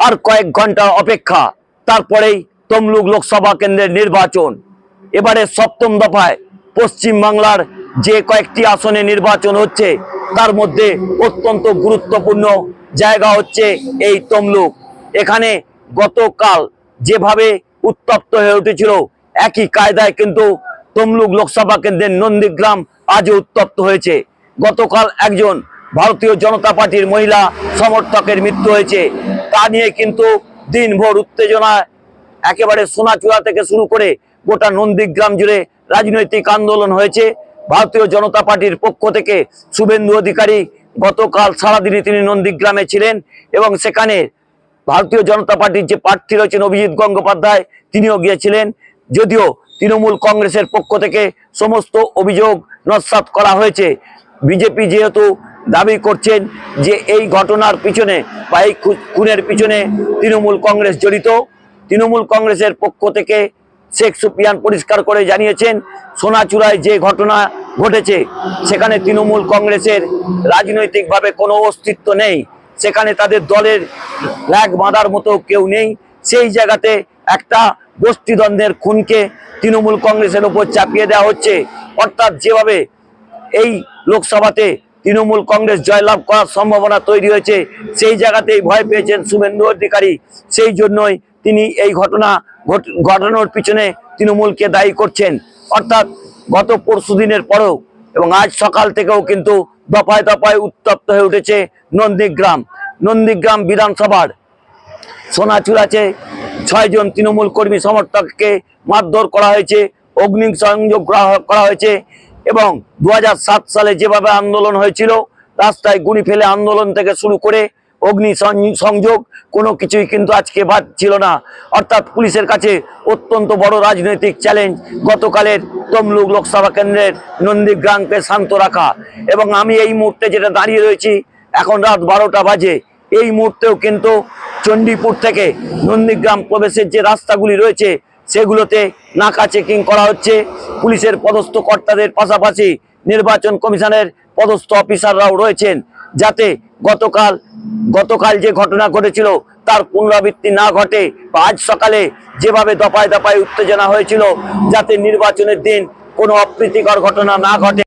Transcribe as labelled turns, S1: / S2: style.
S1: আর কয়েক ঘণ্টা অপেক্ষা। তারপরেই তমলুক লোকসভা কেন্দ্রের নির্বাচন। এবারে সপ্তম দফায় পশ্চিম বাংলার যে কয়েকটি আসনে নির্বাচন হচ্ছে, তার মধ্যে অত্যন্ত গুরুত্বপূর্ণ জায়গা হচ্ছে এই তমলুক। এখানে গতকাল যেভাবে উত্তপ্ত হয়ে উঠেছিল, একই কায়দায় কিন্তু তমলুক লোকসভা কেন্দ্রের নন্দীগ্রাম আজও উত্তপ্ত হয়েছে। গতকাল একজন ভারতীয় জনতা পার্টির মহিলা সমর্থকের মৃত্যু হয়েছে। তা নিয়ে কিন্তু দিনভর উত্তেজনা একেবারে সোনাচূড়া থেকে শুরু করে গোটা নন্দীগ্রাম জুড়ে রাজনৈতিক আন্দোলন হয়েছে। ভারতীয় জনতা পার্টির পক্ষ থেকে শুভেন্দু অধিকারী গতকাল সারাদিনই তিনি নন্দীগ্রামে ছিলেন এবং সেখানে ভারতীয় জনতা পার্টির যে প্রার্থী রয়েছেন অভিজিৎ গঙ্গোপাধ্যায়, তিনিও গিয়েছিলেন। যদিও তৃণমূল কংগ্রেসের পক্ষ থেকে সমস্ত অভিযোগ নস্বাত করা হয়েছে। বিজেপি যেহেতু দাবি করছেন যে এই ঘটনার পিছনে বা এই খুনের পিছনে তৃণমূল কংগ্রেস জড়িত। তৃণমূল কংগ্রেসের পক্ষ থেকে শেখ সুপিয়ান পরিষ্কার করে জানিয়েছেন, সোনাচূড়ায় যে ঘটনা ঘটেছে, সেখানে তৃণমূল কংগ্রেসের রাজনৈতিকভাবে কোনো অস্তিত্ব নেই। সেখানে তাদের দলের ফ্ল্যাগ বাঁধার মতো কেউ নেই। সেই জায়গাতে একটা গোষ্ঠীদ্বন্দ্বের খুনকে তৃণমূল কংগ্রেসের ওপর চাপিয়ে দেওয়া হচ্ছে। অর্থাৎ যেভাবে এই লোকসভাতে তৃণমূল কংগ্রেস জয়লাভ করার সম্ভাবনা তৈরি হয়েছে। সেই জায়গাতেই ভয় পেয়েছেন শুভেন্দু অধিকারী। সেই জন্যই তিনি এই ঘটনা ঘট- ঘটানোর পিছনে তৃণমূলকে দায়ী করছেন। অর্থাৎ গত পরশু দিনের পরেও এবং আজ সকাল থেকেও কিন্তু দফায় দফায় উত্তপ্ত হয়ে উঠেছে নন্দীগ্রাম। নন্দীগ্রাম বিধানসভার সোনাচুরাতে ছয়জন তৃণমূল কর্মী সমর্থককে মারধর করা হয়েছে। অগ্নি সংযোগ করা হয়েছে। এবং দু হাজার সাত সালে যেভাবে আন্দোলন হয়েছিল, রাস্তায় গুলি ফেলে আন্দোলন থেকে শুরু করে অগ্নি সংযোগ, কোনো কিছুই কিন্তু আজকে বাদ ছিল না। অর্থাৎ পুলিশের কাছে অত্যন্ত বড় রাজনৈতিক চ্যালেঞ্জ গতকালের তমলুক লোকসভা কেন্দ্রের নন্দীগ্রামকে শান্ত রাখা। এবং আমি এই মুহূর্তে যেটা দাঁড়িয়ে রয়েছি, এখন রাত বারোটা বাজে। এই মুহূর্তেও কিন্তু চণ্ডীপুর থেকে নন্দীগ্রাম প্রবেশের যে রাস্তাগুলি রয়েছে সেগুলোতে নাকা চেকিং করা হচ্ছে। পুলিশের পদস্থ কর্তাদের পাশাপাশি নির্বাচন কমিশনের পদস্থ অফিসাররাও রয়েছেন, যাতে গতকাল গতকাল যে ঘটনা ঘটেছিল তার পুনরাবৃত্তি না ঘটে বা আজ সকালে যেভাবে দফায় দফায় উত্তেজনা হয়েছিল, যাতে নির্বাচনের দিন কোনো অপ্রীতিকর ঘটনা না ঘটে।